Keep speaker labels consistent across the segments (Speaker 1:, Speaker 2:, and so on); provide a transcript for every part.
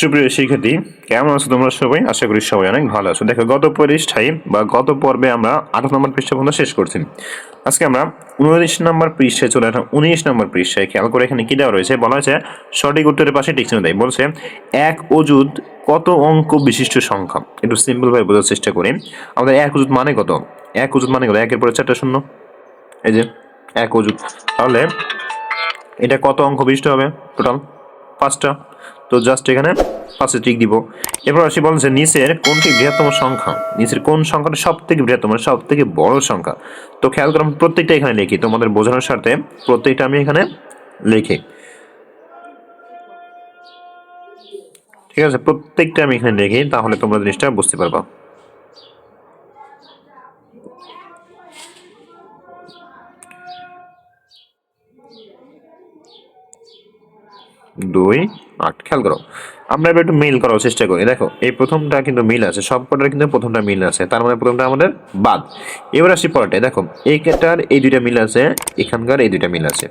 Speaker 1: সুপ্রিয় শিক্ষার্থী কেমন আছো তোমরা সবাই আশা করি সবাই অনেক ভালো আছো দেখো গত পৃষ্ঠায় বা গত পর্বে আমরা আঠাশ নম্বর পৃষ্ঠা পর্যন্ত শেষ করছি আজকে আমরা উনত্রিশ নম্বর পৃষ্ঠায় চলে আসলাম উনিশ নম্বর পৃষ্ঠায় খেয়াল করে এখানে কী দেওয়া রয়েছে বলা হয়েছে সঠিক উত্তরের পাশে ডিকশনারি দেয় বলছে এক অজুদ কত অঙ্ক বিশিষ্ট সংখ্যা একটু সিম্পলভাবে বোঝার চেষ্টা করি আমাদের এক অজুদ মানে কত এক অজুদ মানে কত একের পরে চারটা শূন্য এই যে এক অজুদ তাহলে এটা কত অঙ্ক বিশিষ্ট হবে টোটাল পাঁচটা তো জাস্ট এখানে পাঁচে টিক দিব এরপর আসি বলেন যে নিচের কোনটি বৃহত্তম সংখ্যা নিচের কোন সংখ্যাটা সব থেকে বৃহত্তম মানে সব থেকে বড় সংখ্যা তো খেয়াল করলাম প্রত্যেকটা এখানে লিখি তোমাদের বোঝানোর স্বার্থে প্রত্যেকটা আমি এখানে লিখি ঠিক আছে প্রত্যেকটা আমি এখানে লিখি তাহলে তোমরা জিনিসটা বুঝতে পারবা দুই আট খেয়াল করো আমরা এবার একটু মিল করার চেষ্টা করি দেখো এই প্রথমটা কিন্তু মিল আছে সব কটার কিন্তু প্রথমটা মিল আছে তার মানে প্রথমটা আমাদের বাদ এবার আসি পরেরটায় দেখো এই কেটার এই দুইটা মিল আছে এখানকার এই দুইটা মিল আছে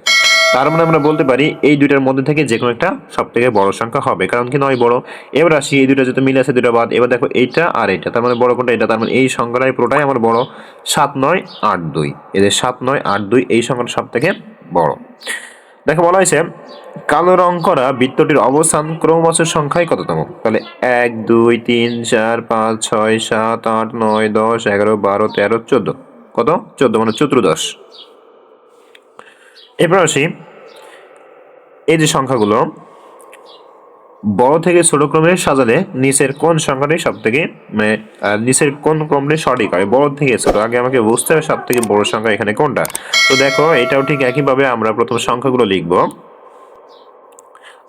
Speaker 1: তার মানে আমরা বলতে পারি এই দুইটার মধ্যে থেকে যে কোনো একটা সব থেকে বড় সংখ্যা হবে কারণ কি নয় বড় এবার আসি এই দুইটা যেহেতু মিল আছে দুটো বাদ এবার দেখো এইটা আর এইটা তার মানে বড় কোনটা এটা তার মানে এই সংখ্যাটাই পুরোটাই আমার বড় সাত নয় আট দুই এদের সাত নয় আট দুই এই সংখ্যাটা সব থেকে বড় দেখো বলা হয়েছে কালো রং করা বৃত্তটির অবস্থান ক্রমবাচক সংখ্যায় কততম তাহলে এক দুই তিন চার পাঁচ ছয় সাত আট নয় দশ এগারো বারো তেরো চোদ্দ কত চোদ্দ মানে চতুর্দশ এরপর আসি এই যে সংখ্যাগুলো বড় থেকে ছোট ক্রমে সাজালে নিচের কোন সংখ্যাটি সব থেকে মানে নিচের কোন ক্রমটি সঠিক হয় বড় থেকে ছোট আগে আমাকে বুঝতে হবে সব থেকে বড় সংখ্যা এখানে কোনটা তো দেখো এটাও ঠিক একইভাবে আমরা প্রথম সংখ্যাগুলো লিখব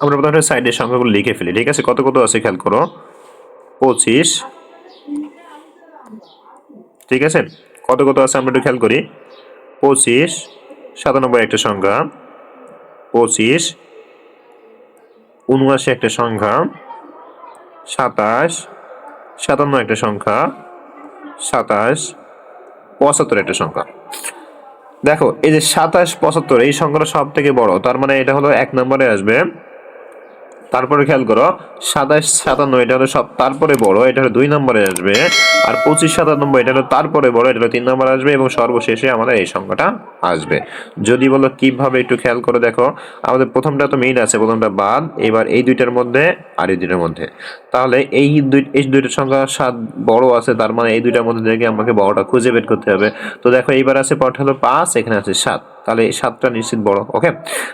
Speaker 1: আমরা প্রথমে সাইডের সংখ্যাগুলো লিখে ফেলি ঠিক আছে কত কত আছে খেয়াল করো পঁচিশ ঠিক আছে কত কত আছে আমরা একটু খেয়াল করি পঁচিশ সাতানব্বই একটা সংখ্যা পঁচিশ উনআশি একটা সংখ্যা সাতাশ সাতান্ন একটা সংখ্যা সাতাশ পঁচাত্তর একটা সংখ্যা দেখো এই যে সাতাশ পঁচাত্তর এই সংখ্যাটা সব থেকে বড় তার মানে এটা হলো এক নম্বরে আসবে তারপরে খেয়াল করো সাতাশ সাতান্ন এটা হলো সব তারপরে বড় এটা হলো দুই নম্বরে আসবে আর পঁচিশ সাতান্ন এটা হলো তারপরে বড় এটা হলো তিন নম্বর আসবে এবং সর্বশেষে আমাদের এই সংখ্যাটা আসবে যদি বলো কিভাবে একটু খেয়াল করে দেখো আমাদের প্রথমটা তো মেইন আছে প্রথমটা বাদ এবার এই দুইটার মধ্যে আর এই দুইটার মধ্যে তাহলে এই দুই এই দুইটার সংখ্যা সাত বড় আছে তার মানে এই দুইটার মধ্যে থেকে আমাকে বড়টা খুঁজে বের করতে হবে তো দেখো এইবার আছে পট হলো পাঁচ এখানে আছে সাত তাহলে এই সাতটা নিশ্চিত বড় ওকে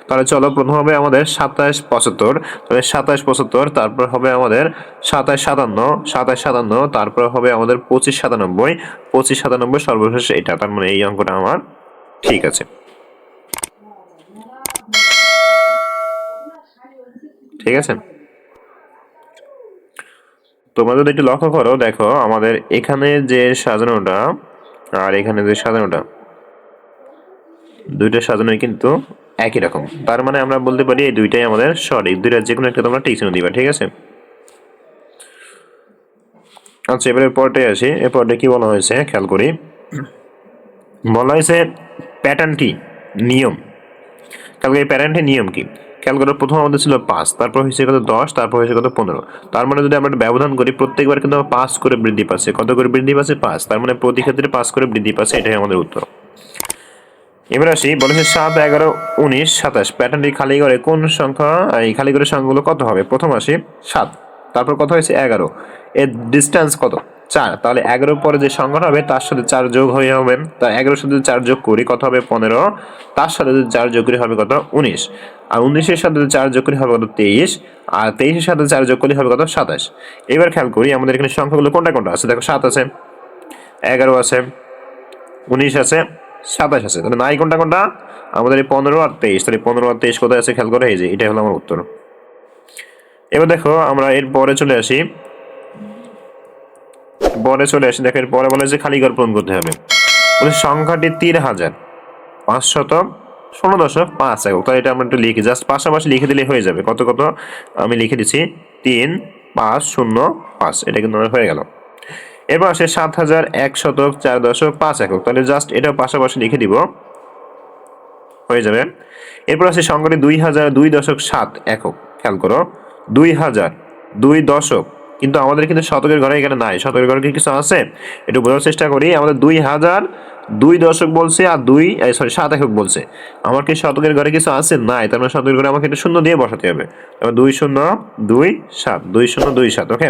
Speaker 1: তাহলে চলো প্রথম হবে আমাদের সাতাশ পঁচাত্তর তাহলে সাতাশ পঁচাত্তর তারপর হবে আমাদের সাতাশ সাতান্ন সাতাশ সাতান্ন তারপর হবে আমাদের পঁচিশ সাতানব্বই পঁচিশ সাতানব্বই সর্বশেষ এটা তার মানে এই অঙ্কটা আমার ঠিক আছে ঠিক আছে তোমরা যদি একটু লক্ষ্য করো দেখো আমাদের এখানে যে সাজানোটা আর এখানে যে সাজানোটা দুইটা সাজানোই কিন্তু একই রকম তার মানে আমরা বলতে পারি এই দুইটাই আমাদের সঠিক দুইটা যে কোনো একটা তোমরা টিক চিহ্ন দিবা ঠিক আছে আচ্ছা এবারে পরটায় আসি এ পরটা কি বলা হয়েছে খেয়াল করি বলা হয়েছে প্যাটার্নটি নিয়ম খেয়াল করি প্যাটার্নটি নিয়ম কি খেয়াল করো প্রথম আমাদের ছিল পাঁচ তারপর হয়েছে কত দশ তারপর হয়েছে কত পনেরো তার মানে যদি আমরা ব্যবধান করি প্রত্যেকবার কিন্তু পাঁচ করে বৃদ্ধি পাচ্ছে কত করে বৃদ্ধি পাচ্ছে পাঁচ তার মানে প্রতি ক্ষেত্রে পাঁচ করে বৃদ্ধি পাচ্ছে এটাই আমাদের উত্তর এবার আসি বলেছে সাত এগারো উনিশ সাতাশ প্যাটার্নটি খালি করে কোন সংখ্যা এই খালি করে সংখ্যাগুলো কত হবে প্রথম আসি সাত তারপর কত হয়েছে এগারো এর ডিস্টেন্স কত চার তাহলে এগারোর পরে যে সংখ্যাটা হবে তার সাথে চার যোগ হয়ে হবে তা এগারোর সাথে চার যোগ করি কত হবে পনেরো তার সাথে যদি চার যোগ করি হবে কত উনিশ আর উনিশের সাথে যদি চার যোগ করি হবে কত তেইশ আর তেইশের সাথে চার যোগ করলে হবে কত সাতাশ এবার খেয়াল করি আমাদের এখানে সংখ্যাগুলো কোনটা কোনটা আছে দেখো সাত আছে এগারো আছে উনিশ আছে সাতাশ আছে তাহলে নাই কোনটা কোনটা আমাদের এই পনেরো আর তেইশ তাহলে পনেরো আর তেইশ কোথায় আছে খেয়াল করে এই যে এটাই হলো আমার উত্তর এবার দেখো আমরা এর পরে চলে আসি পরে চলে আসি দেখো এর পরে বলে যে খালি ঘর পূরণ করতে হবে সংখ্যাটি তিন হাজার পাঁচ শত ষোলো দশক পাঁচ একক তাহলে এটা আমরা একটু লিখি জাস্ট পাশাপাশি লিখে দিলে হয়ে যাবে কত কত আমি লিখে দিচ্ছি তিন পাঁচ শূন্য পাঁচ এটা কিন্তু আমার হয়ে গেল এবার আসে সাত হাজার এক শতক চার দশক পাঁচ একক তাহলে জাস্ট এটা পাশাপাশি লিখে দিব হয়ে যাবে এরপর আসে সংকটে দুই হাজার দুই দশক সাত একক খেয়াল করো দুই হাজার দুই দশক কিন্তু আমাদের কিন্তু শতকের ঘরে এখানে নাই শতকের ঘরে কিছু আছে একটু বোঝার চেষ্টা করি আমাদের দুই হাজার দুই দশক বলছে আর দুই সরি সাত একক বলছে আমার কি শতকের ঘরে কিছু আছে নাই তার মানে শতকের ঘরে আমাকে একটা শূন্য দিয়ে বসাতে হবে এবার মানে দুই শূন্য দুই সাত দুই শূন্য দুই সাত ওকে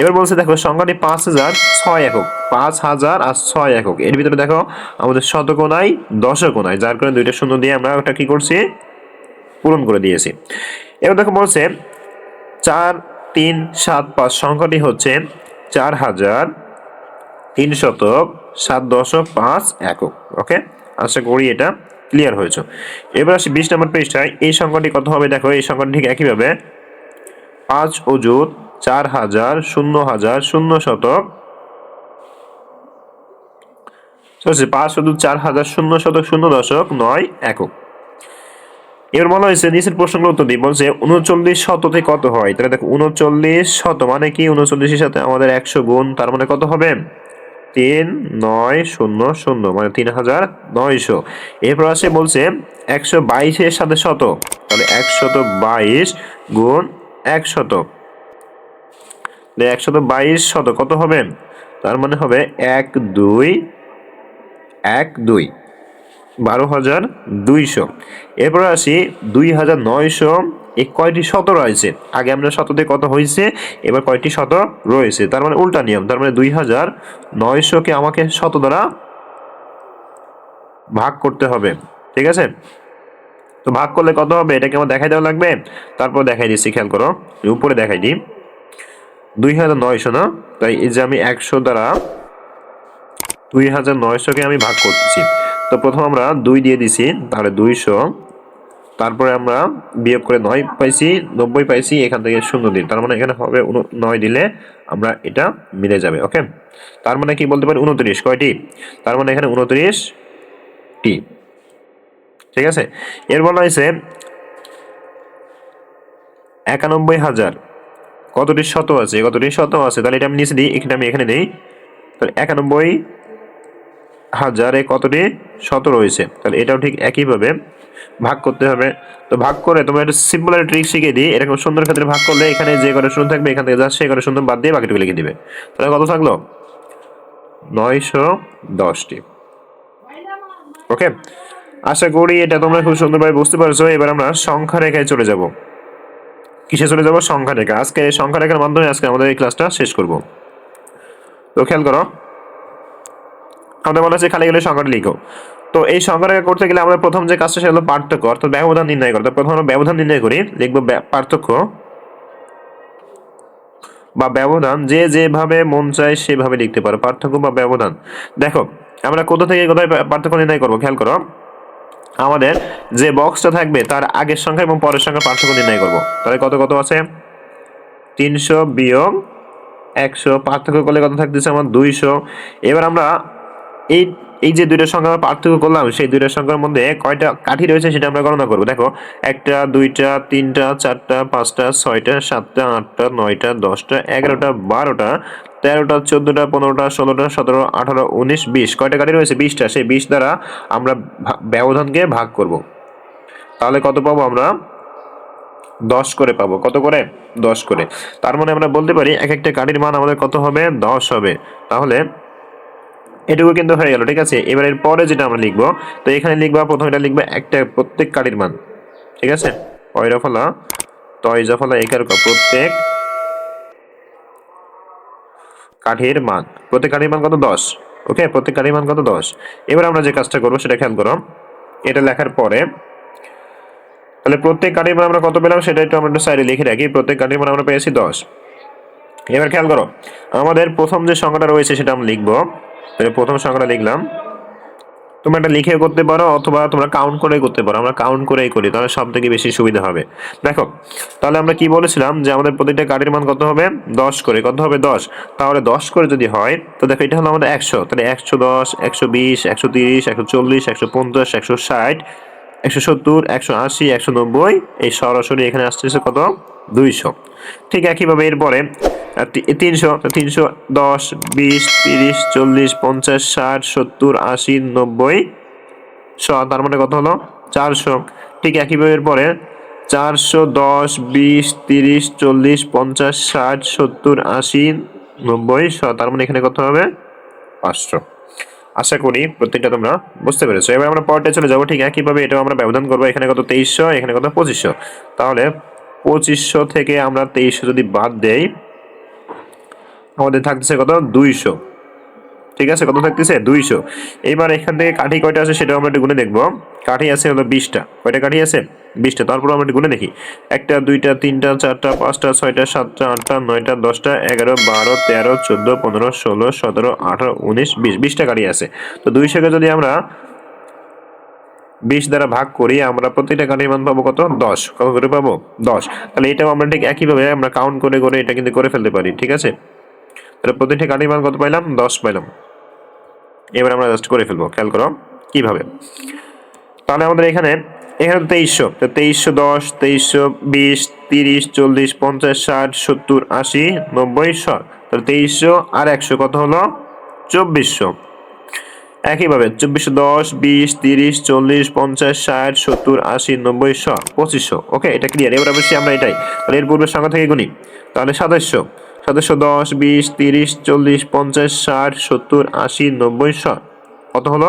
Speaker 1: এবার বলছে দেখো সংখ্যাটি পাঁচ হাজার ছয় একক পাঁচ হাজার আর ছয় একক এর ভিতরে দেখো আমাদের শতকও নাই দশকও নাই যার কারণে দুইটা শূন্য দিয়ে আমরা ওটা কি করছি পূরণ করে দিয়েছি এবার দেখো বলছে চার তিন সাত পাঁচ সংখ্যাটি হচ্ছে চার হাজার তিন শতক সাত দশক পাঁচ একক ওকে আশা করি এটা ক্লিয়ার হয়েছে এবার আসি বিশ নম্বর পৃষ্ঠায় এই সংখ্যাটি কত হবে দেখো এই সংখ্যাটি ঠিক একইভাবে পাঁচ অজুত চার হাজার শূন্য হাজার শূন্য শতক পাঁচ অজুত চার হাজার শূন্য শতক শূন্য দশক নয় একক এবার বলা হয়েছে নিচের প্রশ্নগুলো উত্তর দিই বলছে উনচল্লিশ শততে কত হয় তাহলে দেখো উনচল্লিশ শত মানে কি উনচল্লিশের সাথে আমাদের একশো গুণ তার মানে কত হবে তিন নয় শূন্য শূন্য মানে তিন হাজার নয়শো এরপর আছে বলছে একশো বাইশের সাথে শত তাহলে একশত বাইশ গুণ একশত একশত বাইশ শত কত হবে তার মানে হবে এক দুই এক দুই বারো হাজার দুইশো এরপর আসি দুই হাজার নয়শো এই কয়টি শত রয়েছে আগে আমরা শততে কত হয়েছে এবার কয়টি শত রয়েছে তার মানে উল্টা নিয়ম তার মানে দুই হাজার নয়শোকে আমাকে শত দ্বারা ভাগ করতে হবে ঠিক আছে তো ভাগ করলে কত হবে এটাকে আমার দেখাই দেওয়া লাগবে তারপর দেখাই দিচ্ছি খেয়াল করো উপরে দেখাই দিই দুই হাজার নয়শো না তাই এই যে আমি একশো দ্বারা দুই হাজার নয়শোকে আমি ভাগ করতেছি তো প্রথম আমরা দুই দিয়ে দিছি তাহলে দুইশো তারপরে আমরা বিয়োগ করে নয় পাইছি নব্বই পাইছি এখান থেকে শূন্য দিন তার মানে এখানে হবে নয় দিলে আমরা এটা মিলে যাবে ওকে তার মানে কি বলতে পারি উনত্রিশ কয়টি তার মানে এখানে টি ঠিক আছে এর বলা হয়েছে একানব্বই হাজার কতটি শত আছে কতটি শত আছে তাহলে এটা আমি নিচে দিই এখানে আমি এখানে দিই তাহলে একানব্বই হাজারে কতটি শত রয়েছে তাহলে এটাও ঠিক একইভাবে ভাগ করতে হবে তো ভাগ করে তোমার একটা সিম্পল একটা ট্রিক শিখিয়ে দিই এরকম সুন্দর ক্ষেত্রে ভাগ করলে এখানে যে করে শূন্য থাকবে এখান থেকে যাচ্ছে সে করে শূন্য বাদ দিয়ে বাকিটুকু লিখে দিবে তাহলে কত থাকলো নয়শো দশটি ওকে আশা করি এটা তোমরা খুব সুন্দরভাবে বুঝতে পারছো এবার আমরা সংখ্যা রেখায় চলে যাব কিসে চলে যাব সংখ্যা রেখা আজকে সংখ্যা রেখার মাধ্যমে আজকে আমাদের এই ক্লাসটা শেষ করব তো খেয়াল করো আমাদের মনে আছে খালি গেলে সংখ্যাটা লিখো তো এই সংখ্যাটাকে করতে গেলে আমরা প্রথম যে কাজটা সেটা হলো পার্থক্য অর্থাৎ ব্যবধান নির্ণয় করতে প্রথম আমরা ব্যবধান নির্ণয় করি লিখবো পার্থক্য বা ব্যবধান যে যেভাবে মন চায় সেভাবে লিখতে পারো পার্থক্য বা ব্যবধান দেখো আমরা কোথা থেকে কোথায় পার্থক্য নির্ণয় করবো খেয়াল করো আমাদের যে বক্সটা থাকবে তার আগের সংখ্যা এবং পরের সংখ্যা পার্থক্য নির্ণয় করব তাহলে কত কত আছে তিনশো বিয়োগ একশো পার্থক্য করলে কত থাকতেছে আমার দুইশো এবার আমরা এই এই যে দুইটা সংখ্যা আমরা পার্থক্য করলাম সেই দুইটা সংখ্যার মধ্যে কয়টা কাঠি রয়েছে সেটা আমরা গণনা করবো দেখো একটা দুইটা তিনটা চারটা পাঁচটা ছয়টা সাতটা আটটা নয়টা দশটা এগারোটা বারোটা তেরোটা চোদ্দোটা পনেরোটা ষোলোটা সতেরো আঠারো উনিশ বিশ কয়টা কাঠি রয়েছে বিশটা সেই বিশ দ্বারা আমরা ব্যবধানকে ভাগ করব। তাহলে কত পাবো আমরা দশ করে পাবো কত করে দশ করে তার মানে আমরা বলতে পারি এক একটা গাড়ির মান আমাদের কত হবে দশ হবে তাহলে এটুকু কিন্তু হয়ে গেল ঠিক আছে এবার এর পরে যেটা আমরা লিখবো তো এখানে লিখবো প্রথমে এটা লিখবো একটা প্রত্যেক কারির মান ঠিক আছে পয়রাফলা ফলা একার প্রত্যেক কাঠের মান প্রত্যেক কাঠের মান কত দশ ওকে প্রত্যেক কাঠের মান কত দশ এবার আমরা যে কাজটা করবো সেটা খেয়াল করো এটা লেখার পরে তাহলে প্রত্যেক কাঠের মান আমরা কত পেলাম সেটা একটু আমরা সাইডে লিখে রাখি প্রত্যেক কাঠের মান আমরা পেয়েছি দশ এবার খেয়াল করো আমাদের প্রথম যে সংখ্যাটা রয়েছে সেটা আমরা লিখবো প্রথম সংখ্যাটা লিখলাম তোমরা এটা লিখে করতে পারো অথবা তোমরা কাউন্ট করেই করতে পারো আমরা কাউন্ট করেই করি তাহলে সব থেকে বেশি সুবিধা হবে দেখো তাহলে আমরা কি বলেছিলাম যে আমাদের প্রতিটা গাড়ির মান কত হবে দশ করে কত হবে দশ তাহলে দশ করে যদি হয় তো দেখো এটা হলো আমাদের একশো তাহলে একশো দশ একশো বিশ একশো তিরিশ একশো চল্লিশ একশো পঞ্চাশ একশো ষাট একশো সত্তর একশো আশি একশো নব্বই এই সরাসরি এখানে আসতেছে কত দুইশো ঠিক একইভাবে এরপরে তিনশো তিনশো দশ বিশ তিরিশ চল্লিশ পঞ্চাশ ষাট সত্তর আশি নব্বই শ তার মানে কত হলো চারশো ঠিক একইভাবে এরপরে চারশো দশ বিশ তিরিশ চল্লিশ পঞ্চাশ ষাট সত্তর আশি নব্বই শ তার মানে এখানে কত হবে পাঁচশো আশা করি প্রত্যেকটা তোমরা বুঝতে পেরেছো এবার আমরা পরটা চলে যাবো ঠিক একইভাবে এটাও আমরা ব্যবধান করবো এখানে কত তেইশশো এখানে কত পঁচিশশো তাহলে পঁচিশশো থেকে আমরা তেইশশো যদি বাদ দেই আমাদের থাকতেছে কত দুইশো ঠিক আছে কত থাকতেছে দুইশো এবার এখান থেকে কাঠি কয়টা আছে সেটাও আমরা একটু গুনে দেখবো কাঠি আছে হলো বিশটা কয়টা কাঠি আছে বিশটা তারপর আমরা একটু গুনে দেখি একটা দুইটা তিনটা চারটা পাঁচটা ছয়টা সাতটা আটটা নয়টা দশটা এগারো বারো তেরো চোদ্দো পনেরো ষোলো সতেরো আঠারো উনিশ বিশ বিশটা কাঠি আছে তো দুইশোকে যদি আমরা বিশ দ্বারা ভাগ করি আমরা প্রতিটা গানের মান পাবো কত দশ কত করে পাবো দশ তাহলে এটাও আমরা ঠিক একইভাবে আমরা কাউন্ট করে করে এটা কিন্তু করে ফেলতে পারি ঠিক আছে তাহলে প্রতিটা গানের মান কত পাইলাম দশ পাইলাম এবার আমরা জাস্ট করে ফেলবো খেয়াল করো কীভাবে তাহলে আমাদের এখানে এখানে তেইশশো তো তেইশশো দশ তেইশশো বিশ তিরিশ চল্লিশ পঞ্চাশ ষাট সত্তর আশি নব্বই শ তাহলে তেইশশো আর একশো কত হলো চব্বিশশো একইভাবে চব্বিশশো দশ বিশ তিরিশ চল্লিশ পঞ্চাশ ষাট সত্তর আশি নব্বই শ পঁচিশশো ওকে এটা ক্লিয়ার এবার অবশ্যই আমরা এটাই তাহলে এর পূর্বের সংখ্যা থেকে গুনি তাহলে সাতাশশো সাতাশশো দশ বিশ তিরিশ চল্লিশ পঞ্চাশ ষাট সত্তর আশি নব্বই শ কত হলো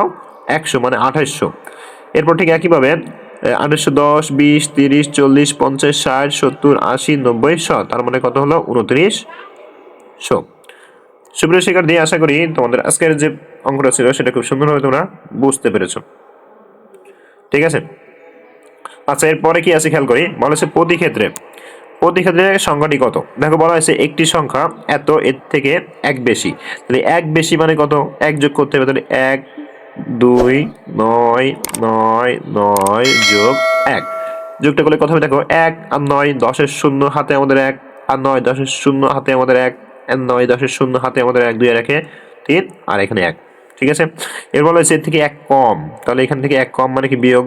Speaker 1: একশো মানে আঠাশশো এরপর ঠিক একইভাবে আঠাশশো দশ বিশ তিরিশ চল্লিশ পঞ্চাশ ষাট সত্তর আশি নব্বই শ তার মানে কত হলো উনত্রিশ শো সুপ্রিয় শিকার দিয়ে আশা করি তোমাদের আজকের যে অঙ্কটা ছিল সেটা খুব সুন্দরভাবে তোমরা বুঝতে পেরেছ ঠিক আছে আচ্ছা এরপরে কি আছে খেয়াল করি বলা হয়েছে প্রতি ক্ষেত্রে প্রতি ক্ষেত্রে সংখ্যাটি কত দেখো বলা হয়েছে একটি সংখ্যা এত এর থেকে এক বেশি তাহলে এক বেশি মানে কত এক যোগ করতে হবে তাহলে এক দুই নয় নয় নয় যোগ এক যোগটা করলে কথা হবে দেখো এক আর নয় দশের শূন্য হাতে আমাদের এক আর নয় দশের শূন্য হাতে আমাদের এক আর নয় দশের শূন্য হাতে আমাদের এক দুই আর একে তিন আর এখানে এক ঠিক আছে এর বলা হয়েছে এর থেকে এক কম তাহলে এখান থেকে এক কম মানে কি বিয়োগ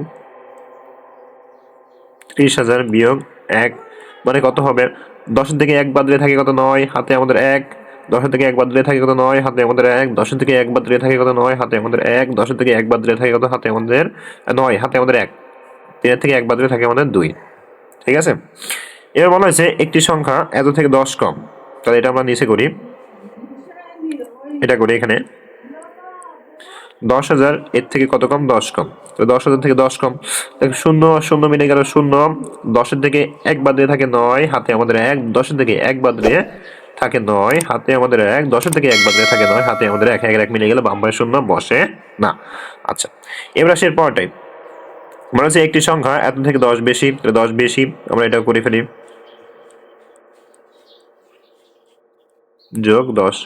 Speaker 1: ত্রিশ হাজার বিয়োগ এক মানে কত হবে দশের থেকে এক বাদ দিয়ে থাকে কত নয় হাতে আমাদের এক দশের থেকে এক বাদ দিয়ে থাকে কত নয় হাতে আমাদের এক দশের থেকে এক বাদ দিয়ে থাকে কত নয় হাতে আমাদের এক দশের থেকে এক বাদ দিয়ে থাকে কত হাতে আমাদের নয় হাতে আমাদের এক তিনের থেকে এক বাদ দিয়ে থাকে আমাদের দুই ঠিক আছে এবার বলা হয়েছে একটি সংখ্যা এত থেকে দশ কম তাহলে এটা আমরা নিচে করি এটা করি এখানে দশ হাজার এর থেকে কত কম দশ কম তো দশ হাজার থেকে দশ কম শূন্য শূন্য মিলে গেল শূন্য দশের থেকে এক বাদ দিয়ে থাকে নয় হাতে আমাদের এক দশের থেকে এক বাদ দিয়ে থাকে নয় হাতে আমাদের এক দশের থেকে এক বাদ দিয়ে থাকে নয় হাতে আমাদের এক এক এক মিলে গেলে বাম্বায় শূন্য বসে না আচ্ছা এবার আসে পরটাই মনে হচ্ছে একটি সংখ্যা এত থেকে দশ বেশি দশ বেশি আমরা এটাও করে ফেলি যোগ দশ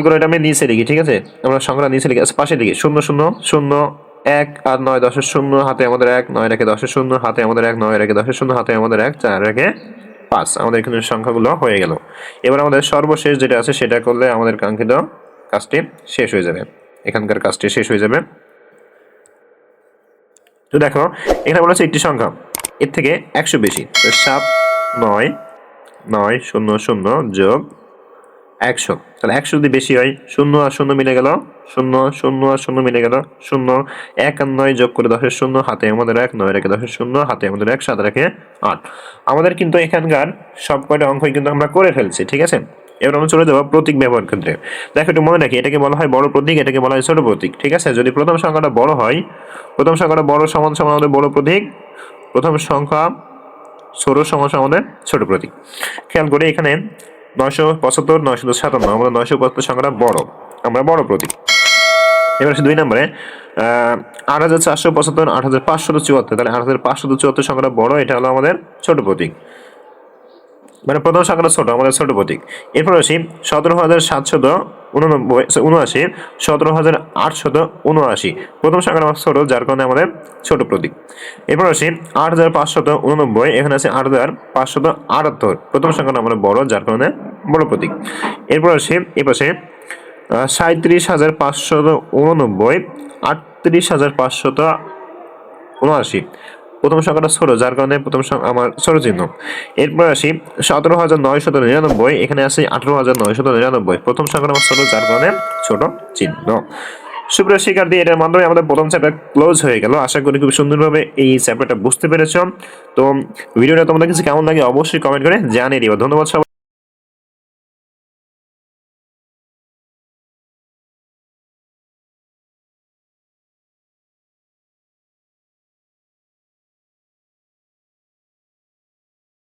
Speaker 1: খেয়াল এটা আমি নিচে লিখি ঠিক আছে আমরা সংখ্যা নিচে লিখি পাশে লিখি শূন্য শূন্য শূন্য এক আর নয় দশের শূন্য হাতে আমাদের এক নয় রেখে দশের শূন্য হাতে আমাদের এক নয় রেখে দশের শূন্য হাতে আমাদের এক চার রেখে পাঁচ আমাদের এখানে সংখ্যাগুলো হয়ে গেল এবার আমাদের সর্বশেষ যেটা আছে সেটা করলে আমাদের কাঙ্ক্ষিত কাজটি শেষ হয়ে যাবে এখানকার কাজটি শেষ হয়ে যাবে তো দেখো এখানে বলেছে হচ্ছে একটি সংখ্যা এর থেকে একশো বেশি তো সাত নয় নয় শূন্য শূন্য যোগ একশো তাহলে একশো যদি বেশি হয় শূন্য আর শূন্য মিলে গেল শূন্য শূন্য আর শূন্য মিলে গেল শূন্য এক আর নয় যোগ করে দশের শূন্য হাতে আমাদের এক নয় রেখে দশের শূন্য হাতে আমাদের এক সাত রেখে আট আমাদের কিন্তু এখানকার সব কয়টা অঙ্কই কিন্তু আমরা করে ফেলছি ঠিক আছে এবার আমরা চলে যাবো প্রতীক ব্যবহার ক্ষেত্রে দেখো একটু মনে রাখি এটাকে বলা হয় বড় প্রতীক এটাকে বলা হয় ছোট প্রতীক ঠিক আছে যদি প্রথম সংখ্যাটা বড় হয় প্রথম সংখ্যাটা বড় সমান সমান আমাদের বড় প্রতীক প্রথম সংখ্যা ছোট সমান আমাদের ছোট প্রতীক খেয়াল করে এখানে নয়শো পঁচাত্তর নয়শো সাতান্ন আমরা নয়শো পঁচাত্তর সংখ্যাটা বড় আমরা বড় প্রতীক এবার আসে দুই নম্বরে আট হাজার চারশো পঁচাত্তর আট হাজার পাঁচশো চুয়াত্তর তাহলে আট হাজার পাঁচশো চুয়াত্তর সংখ্যাটা বড় এটা হলো আমাদের ছোট প্রতীক মানে প্রথম সংখ্যাটা ছোট আমাদের ছোট প্রতীক এরপর আসি সতেরো হাজার সাতশত উননব্বই উনআশি সতেরো হাজার আটশত উনআশি প্রথম সংখ্যা মান ছোট যার কারণে আমাদের ছোট প্রতীক এরপর আসি আট হাজার পাঁচশত উননব্বই এখানে আছে আট হাজার পাঁচশত আটাত্তর প্রথম সংখ্যাটা আমাদের বড় যার কারণে বড় প্রতীক এরপর আসি এপাশে সাঁত্রিশ হাজার পাঁচশত উননব্বই আটত্রিশ হাজার পাঁচশত উনআশি প্রথম সংখ্যাটা ষোলো যার কারণে প্রথম আমার ষোলো চিহ্ন এরপর আসি সতেরো হাজার নয়শত নিরানব্বই এখানে আসি আঠেরো হাজার নয়শত নিরানব্বই প্রথম সংখ্যাটা আমার ষোলো যার কারণে ছোট চিহ্ন সুপ্রিয় শিক্ষার্থী এটার মাধ্যমে আমাদের প্রথম চ্যাপ্টার ক্লোজ হয়ে গেল আশা করি খুব সুন্দরভাবে এই চ্যাপ্টারটা বুঝতে পেরেছ তো ভিডিওটা তোমাদের কাছে কেমন লাগে অবশ্যই কমেন্ট করে জানিয়ে দিব ধন্যবাদ সবাই